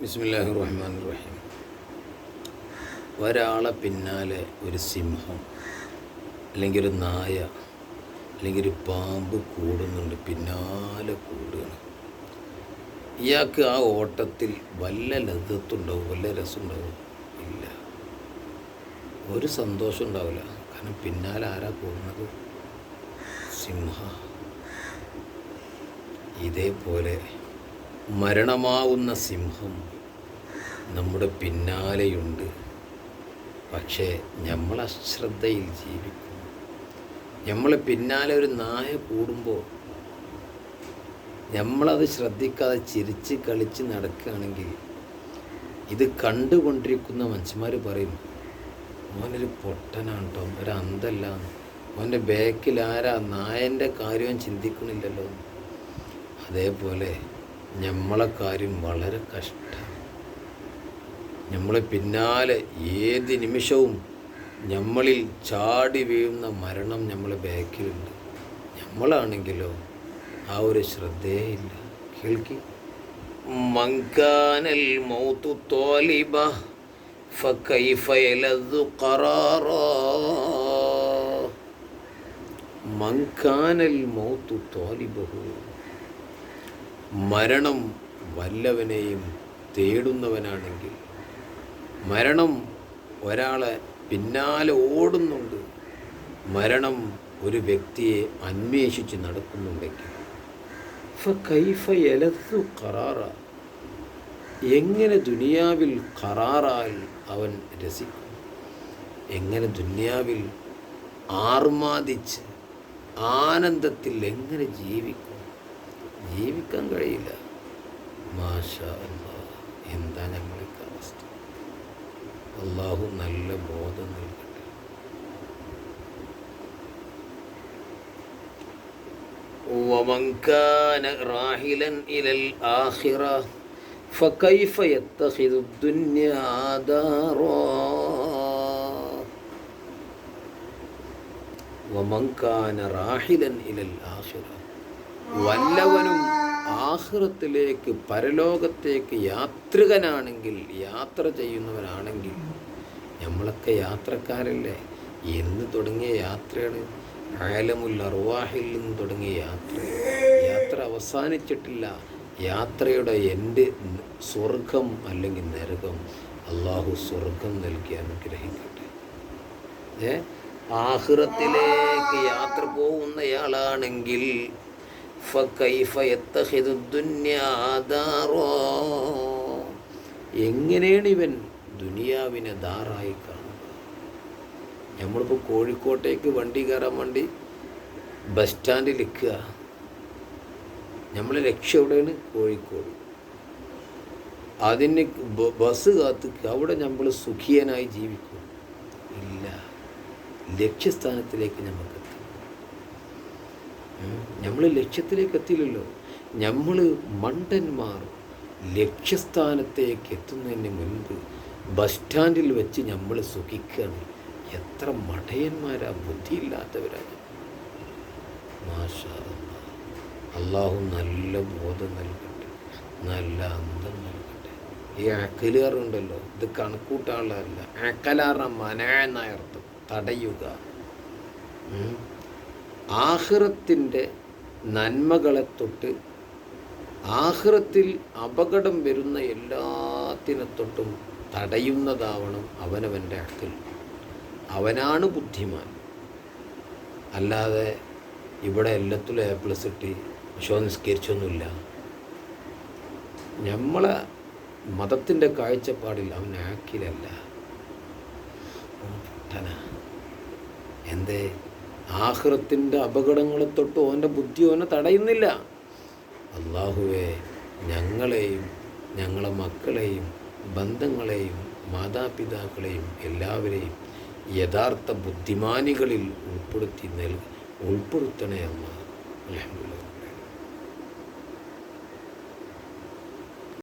ബിസ്മില്ലാഹി റഹ്മാൻ റഹീം ഒരാളെ പിന്നാലെ ഒരു സിംഹം അല്ലെങ്കിൽ ഒരു നായ അല്ലെങ്കിൽ ഒരു പാമ്പ് കൂടുന്നുണ്ട് പിന്നാലെ കൂടുകയാണ്. ഇയാൾക്ക് ആ ഓട്ടത്തിൽ വല്ല ലതത്തുണ്ടാവും വല്ല രസമുണ്ടാവും? ഇല്ല. ഒരു സന്തോഷം ഉണ്ടാവില്ല. കാരണം പിന്നാലെ ആരാ കൂടുന്നത്? സിംഹ. ഇതേപോലെ മരണമാവുന്ന സിംഹം നമ്മുടെ പിന്നാലെയുണ്ട്. പക്ഷേ നമ്മൾ അശ്രദ്ധയിൽ ജീവിക്കും നമ്മളെ പിന്നാലെ ഒരു നായ കൂടുമ്പോൾ നമ്മളത് ശ്രദ്ധിക്കാതെ ചിരിച്ച് കളിച്ച് നടക്കുകയാണെങ്കിൽ ഇത് കണ്ടുകൊണ്ടിരിക്കുന്ന മനുഷ്യന്മാർ പറയും മോനൊരു പൊട്ടനാണ് കേട്ടോ ഒരു അന്തല്ല മോന്റെ ബാക്കിൽ ആരാ നായന്റെ കാര്യം ചിന്തിക്കുന്നില്ലല്ലോ അതേപോലെ നമ്മളെ കാര്യം വളരെ കഷ്ടം. നമ്മളെ പിന്നാലെ ഏത് നിമിഷവും നമ്മളിൽ ചാടി വീഴുന്ന മരണം നമ്മളെ ബാക്കിലുണ്ട്. നമ്മളാണെങ്കിലോ ആ ഒരു ശ്രദ്ധയില്ല. കേൾക്കി. മങ്കാനൽ മൗത്തു തോലിബ ഫൈഫയലു കറാറോ മങ്കാനൽ മൗത്തു തോലിബഹു മരണം വല്ലവനെയും തേടുന്നവനാണെങ്കിൽ മരണം ഒരാളെ പിന്നാലെ ഓടുന്നുണ്ട് മരണം ഒരു വ്യക്തിയെ അന്വേഷിച്ച് നടക്കുന്നുണ്ടെങ്കിൽ കൈഫ എലത്തു കറാറ എങ്ങനെ ദുനിയാവിൽ കറാറാൽ അവൻ രസിക്കും? എങ്ങനെ ദുനിയാവിൽ ആർമാദിച്ച് ആനന്ദത്തിൽ എങ്ങനെ ജീവിക്കും? ജീവിക്കാൻ കഴിയില്ല മാഷ അല്ലാ എന്താ ഞങ്ങളൊക്കെ അവസ്ഥ അള്ളാഹു നല്ല ബോധം നൽകട്ടെ ومن كان راحلا إلى الآخرة فكيف يتخذ الدنيا دارا ومن كان راحلا إلى الآخرة വല്ലവനും ആഹൃത്തിലേക്ക് പരലോകത്തേക്ക് യാത്രികനാണെങ്കിൽ യാത്ര ചെയ്യുന്നവനാണെങ്കിൽ നമ്മളൊക്കെ യാത്രക്കാരല്ലേ? എന്ന് തുടങ്ങിയ യാത്രയാണ് ആലമുൽ അറുവാഹിൽ നിന്ന് തുടങ്ങിയ യാത്ര. യാത്ര അവസാനിച്ചിട്ടില്ല. യാത്രയുടെ എന്റെ സ്വർഗം അല്ലെങ്കിൽ നരകം അള്ളാഹു സ്വർഗം നൽകി അനുഗ്രഹിക്കട്ടെ. ഏ? ആഹ്റത്തിലേക്ക് യാത്ര പോകുന്നയാളാണെങ്കിൽ എങ്ങനെയാണ് ഇവൻ ദുനിയാവിനെ ദാറായി കാണുന്നത്? നമ്മളിപ്പോൾ കോഴിക്കോട്ടേക്ക് വണ്ടി കയറാൻ വേണ്ടി ബസ് സ്റ്റാൻഡിൽ നിൽക്കുക. നമ്മളെ ലക്ഷ്യം എവിടെയാണ്? കോഴിക്കോട്. അതിന് ബസ് കാത്തു അവിടെ നമ്മൾ സുഖീയനായി ജീവിക്കും. ഇല്ല. ലക്ഷ്യസ്ഥാനത്തിലേക്ക് നമുക്ക് നമ്മൾ ലക്ഷ്യത്തിലേക്ക് എത്തിയില്ലല്ലോ നമ്മൾ മണ്ടന്മാർ ലക്ഷ്യസ്ഥാനത്തേക്ക് എത്തുന്നതിന് മുൻപ് ബസ് സ്റ്റാൻഡിൽ വെച്ച് നമ്മൾ സുഖിക്കുകയാണ് എത്ര മഠയന്മാരാ ബുദ്ധിയില്ലാത്തവരാണ്. അള്ളാഹു നല്ല ബോധം നൽകട്ടെ. നല്ല അന്തം നൽകട്ടെ. ഈ അക്കലുകാറുണ്ടല്ലോ ഇത് കണക്കൂട്ടാനുള്ളതല്ല. അക്കലാറ മന എന്നായർത്ഥം തടയുക. ആഹ്റത്തിന്റെ നന്മകളെ തൊട്ട് ആഹ്റത്തിൽ അപകടം വരുന്ന എല്ലാത്തിനെ തൊട്ടും തടയുന്നതാവണം അവനവന്റെ അക്കൽ. അവനാണ് ബുദ്ധിമാൻ. അല്ലാതെ ഇവിടെ എല്ലാത്തിലും എ പ്ലസ് ഇട്ടി വിശ്വ നിസ്കരിച്ചൊന്നുമില്ല. നമ്മളെ മതത്തിന്റെ കാഴ്ചപ്പാടിൽ അവൻ ആക്കിലല്ല. എന്തേ? ആഹ്റത്തിന്റെ അപകടങ്ങളെ തൊട്ട് ഓന്റെ ബുദ്ധി ഓനെ തടയുന്നില്ല. അള്ളാഹുവെ ഞങ്ങളെയും ഞങ്ങളെ മക്കളെയും ബന്ധങ്ങളെയും മാതാപിതാക്കളെയും എല്ലാവരെയും യഥാർത്ഥ ബുദ്ധിമാനികളിൽ ഉൾപ്പെടുത്തി നൽ ഉൾപ്പെടുത്തണേ അമ്മ അലഹമുല്ല